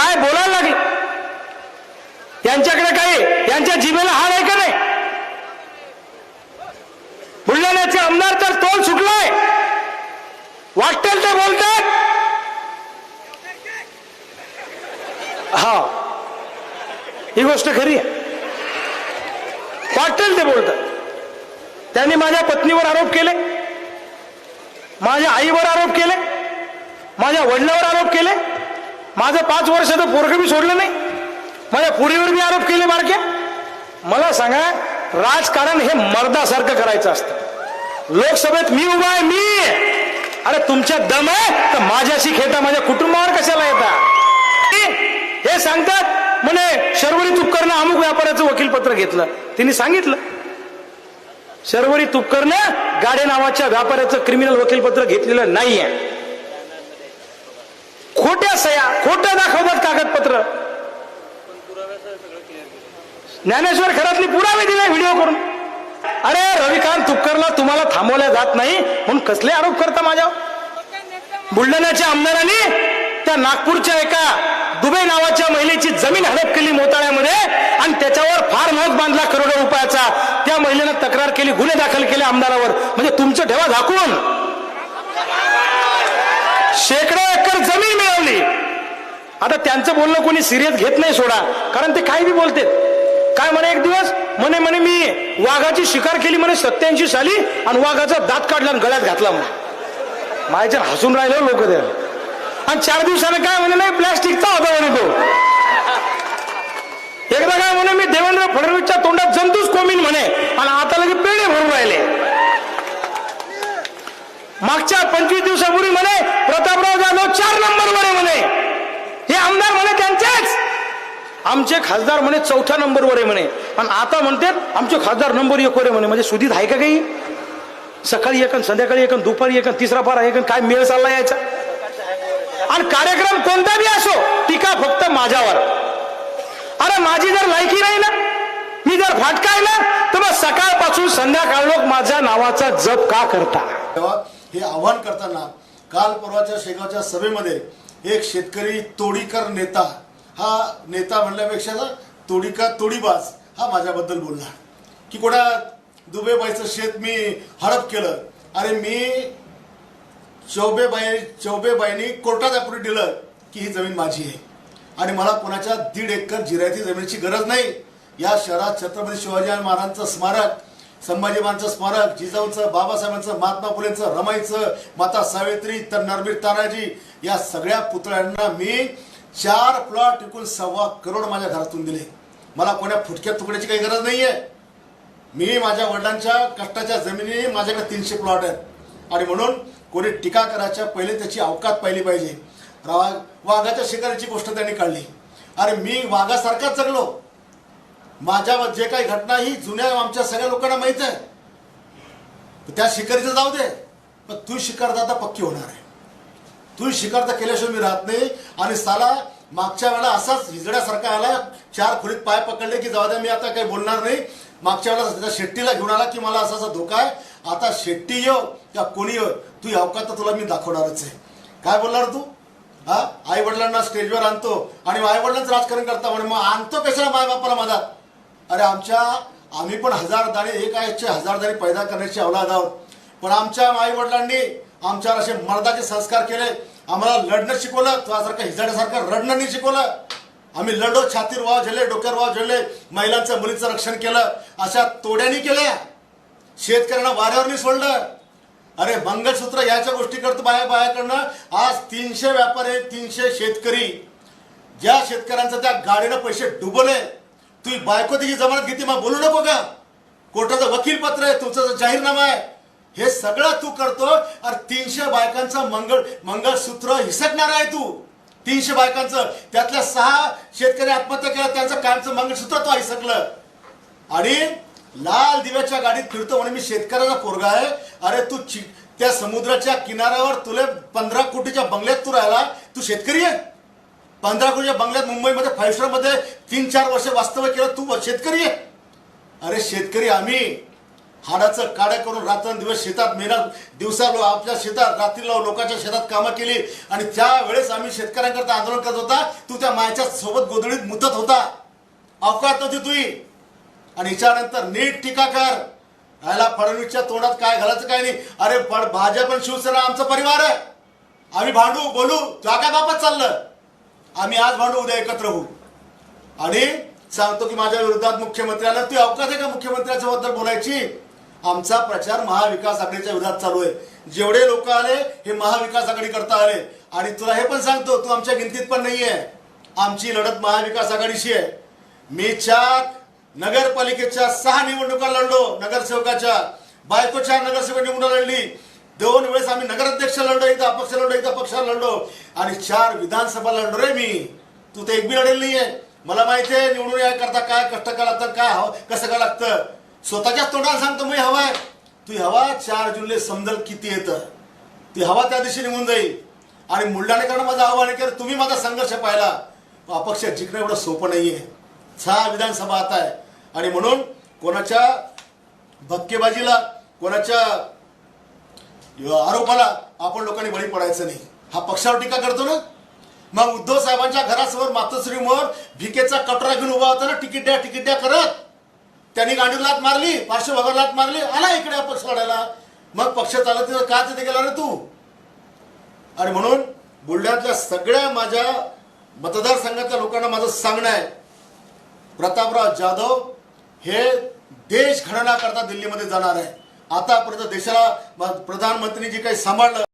काय बोलायला लागले? यांच्याकडे काय यांच्या जिभेला हार आहे का नाही? बुलढाण्याचे आमदार तर तोल सुटलाय. वाटेल ते बोलतात. हा. ही गोष्ट खरी आहे. वाटेल ते बोलतात. त्यांनी माझ्या पत्नीवर आरोप केले. माझ्या आईवर आरोप केले. माझ्या वडिलावर आरोप केले. माझं पाच वर्षाचं पोरग बी सोडलं नाही. माझ्या पुरीवर बी आरोप केले बारक्या मला सांगा राजकारण हे मर्दासारखं करायचं असतं. लोकसभेत मी उभा आहे मी. अरे तुमच्या दम आहे तर माझ्याशी खेळता माझ्या कुटुंबावर कशाला येता? हे सांगतात म्हणे शर्वरी तुपकरनं अमुक व्यापाराचं वकीलपत्र घेतलं. तिने सांगितलं. शर्वरी तुपकरनं गाडे नावाच्या व्यापाऱ्याचं क्रिमिनल वकीलपत्र घेतलेलं नाहीये. खोट्या सया खोट्या दाखवतात कागदपत्र. ज्ञानेश्वर खरातली पुरावे दिले व्हिडिओ करून. अरे रविकांत तुपकरला तुम्हाला थांबवल्या जात नाही म्हणून कसले आरोप करता माझ्या बुलढाण्याच्या आमदारांनी त्या नागपूरच्या एका दुबे नावाच्या महिलेची जमीन हडप केली मोताळ्यामध्ये आणि त्याच्यावर फार्म हाऊस बांधला करोडो रुपयाचा. त्या महिलेनं तक्रार केली गुन्हे दाखल केले आमदारावर. म्हणजे तुमचं ठेवा झाकून. शेकडो एकर जमीन मिळवली. आता त्यांचं बोलणं कोणी सिरियस घेत नाही सोडा कारण ते काही बी बोलते काय म्हणे एक दिवस? म्हणे म्हणे मी वाघाची शिकार केली म्हणे सत्याऐंशी साली आणि वाघाचा दात काढला आणि गळ्यात घातला म्हणे. माझ्या हसून राहिले हो लोक ते. आणि चार दिवसानं काय म्हणे नाही प्लॅस्टिकचा होता म्हणे तो एकदा काय म्हणे मी देवेंद्र फडणवीसच्या तोंडात जंतूच कोमीन म्हणे आणि आता लगे पेढे भरून राहिले. मागच्या पंचवीस दिवसापूर्वी म्हणे प्रतापराव जाधव चार नंबरवर आहे म्हणे. हे आमदार म्हणे त्यांचेच. आमचे खासदार म्हणे चौथ्या नंबरवर आहे म्हणे. आणि आता म्हणतात आमचे खासदार नंबर एक वर आहे म्हणे. म्हणजे सुधीत आहे का काही? सकाळी एकन संध्याकाळी एकन दुपारी एकन तिसरा पारा एकन काय मेळ चालला यायचा? आणि कार्यक्रम कोणता बी असो टीका फक्त माझ्यावर. अरे माझी जर लायकी नाही ना मी जर फाटका ना तर मग सकाळपासून संध्याकाळ लोक माझ्या नावाचा जप का करता? हे आव्हान करताना काल परवाच्या शेगावच्या सभेमध्ये एक शेतकरी तोडीकर नेता हा नेता म्हणल्यापेक्षा ना तोडीका तोडीबाज हा माझ्याबद्दल बोलला. की कोणा दुबेबाईचं शेत मी हडप केलं अरे मी चौबेबाई चौबेबाईंनी कोर्टात अप्रूव्ह दिलं की ही जमीन माझी आहे. आणि मला कोणाच्या दीड एकर जिरायती जमिनीची गरज नाही. या शहरात छत्रपती शिवाजी महाराजांचं स्मारक संभाजीबांचं स्मारक जिजाऊंचं बाबासाहेबांचं महात्मा फुलेंचं रमाईचं माता सावित्री तर नरबीर तानाजी या सगळ्या पुतळ्यांना मी चार प्लॉट एकूण सव्वा करोड माझ्या घरातून दिले. मला कोण्या फुटक्या तुकड्याची काही गरज नाहीये. मी माझ्या वडिलांच्या कष्टाच्या जमिनी माझ्याकडे तीनशे प्लॉट आहेत. आणि म्हणून कोणी टीका करायच्या पहिले त्याची अवकात पाहिली पाहिजे. वाघाच्या शिकारीची गोष्ट त्यांनी काढली. अरे मी वाघासारखाच जगलो. माझ्या जे काही घटना ही जुन्या आमच्या सगळ्या लोकांना माहीत आहे. त्या शिकारीचं जाऊ दे. पण तू शिकार आता पक्की होणार आहे. तू शिकार तर केल्याशिवाय मी राहत नाही. आणि साला मागच्या वेळेला असाच हिजड्यासारखा आला चार खोलीत पाय पकडले की जाऊ द्या मी आता काही बोलणार नाही. मागच्या वेळेला त्या शेट्टीला घेऊन आला की मला असा असा धोका आहे. आता शेट्टी येऊ या कोणी येऊ तू अवकात तर तुला मी दाखवणारच आहे. काय बोलणार तू? हा? आई वडिलांना स्टेजवर आणतो. आणि आई वडिलांचं राजकारण करता म्हणे मग आणतो कशाला माय बापाला माझा अरे आमच्या आम्ही पण हजार दाणे एक आयचे हजार दाणे पैदा करण्याची औलाद आहोत. पण आमच्या आई वडिलांनी आमच्यावर असे मर्दाचे संस्कार केले. आम्हाला लढणं शिकवलं तुझ्यासारखं हिजाड्यासारखं रडणं नाही शिकवलं. आम्ही लढो छातीर वाव झेले डोक्यावर वाव झेले महिलांचं मुलीचं रक्षण केलं. अशा तोड्यानी केल्या. शेतकऱ्यांना वाऱ्यावर नाही सोडलं. अरे मंगळसूत्र याच्या गोष्टी करतो बाया बायाकडनं आज तीनशे व्यापारी तीनशे शेतकरी. ज्या शेतकऱ्यांचं त्या गाडीनं पैसे डुबले तू बायको तिची जमानत घेते मग बोलू नको का? कोर्टाचं वकील पत्र आहे तुमचं जाहीरनामा आहे. हे सगळं तू करतो आणि तीनशे बायकांचं मंगळ मंगळसूत्र हिसकणार आहे तू. तीनशे बायकांचं त्यातल्या सहा शेतकरी आत्महत्या केल्या त्यांचं कायमचं मंगळसूत्र तो हिसकलं. आणि लाल दिव्याच्या गाडीत फिरतो म्हणे मी शेतकऱ्याचा पोरगा आहे. अरे तू त्या समुद्राच्या किनाऱ्यावर तुला पंधरा कोटीच्या बंगल्यात तू राहिला तू शेतकरी आहे? पंधरा कोटीच्या बंगल्यात मुंबईमध्ये फाईव्ह स्टारमध्ये तीन चार वर्ष वास्तव्य केलं. तू शेतकरी आहे. अरे शेतकरी आम्ही. हाडाचं काड्या करून रात्रंदिवस शेतात मेहनत दिवसा आपल्या शेतात रात्रीला लोकांच्या शेतात कामं केली. आणि त्यावेळेस आम्ही शेतकऱ्यांकरता आंदोलन करत होता. तू त्या मायाच्या सोबत गोधडीत मुतत होता. अवकात नव्हती तुही आणि हिच्यानंतर नीट टीका कर. राहिला फडणवीसच्या तोंडात काय घालायचं काय नाही. अरे पण भाजप आणि शिवसेना आमचा परिवार आहे. आम्ही भांडू बोलू जागा बाबत चाललं. आम्ही आज भांडू उद्या एकत्र होऊ. आणि सांगतो की माझ्या विरोधात मुख्यमंत्र्याला ती अवकाश आहे का मुख्यमंत्र्याच्या बद्दल बोलायची? आमचा प्रचार महाविकास आघाडीच्या विरोधात चालू आहे. जेवढे लोक आले हे महाविकास आघाडी करता आले. आणि तुला हे पण सांगतो तू आमच्या गिनतीत पण नाहीये. आमची लढत महाविकास आघाडीशी आहे. मी चार नगरपालिकेच्या सहा निवडणुका लढलो नगरसेवकाच्या. बायको नगरसेवक निवडणूक लढली. दोन वेळेस आम्ही नगराध्यक्ष लढलो एकदा अपक्ष लढलो एकदा पक्ष लढलो. आणि चार विधानसभा लढलो रे मी. तू ते एक बी लढेल नाहीये. मला माहिती आहे निवडून या करता काय कष्ट काय लागतं काय हवं कसं काय लागतं. स्वतःच्याच तोंडाला सांगतो मी हवाय तू हवा चार जुलै समजल किती येतं. ती हवा त्या दिवशी निघून जाईल. आणि मुलढाणेकरांना माझं आव्हान आहे की तुम्ही माझा संघर्ष पाहिला. अपक्ष जिंकणं एवढं सोपं नाही आहे सहा विधानसभा आता आहे. आणि म्हणून कोणाच्या भक्केबाजीला कोणाच्या आरोपाला आपण लोकांनी बळी पडायचं नाही. हा पक्षावर टीका करतो ना? मग उद्धव साहेबांच्या घरासमोर मातोश्रीमोर भिकेचा कटोरा घेऊन उभा होता ना तिकीट द्या तिकीट द्या करत. त्यांनी गांडीवर लात मारली पार्श्वभागावर लात मारली आला इकडे पक्ष लढायला मग पक्ष चालत तिथं का तिथे गेला ना तू? आणि म्हणून बुलढाण्यातल्या सगळ्या माझ्या मतदारसंघातल्या लोकांना माझं सांगणं आहे प्रतापराव जाधव हे देश घडवण्याकरता दिल्लीमध्ये जाणार आहे. आतापर्यंत देशाला प्रधानमंत्र्यांनी जे काही सांभाळलं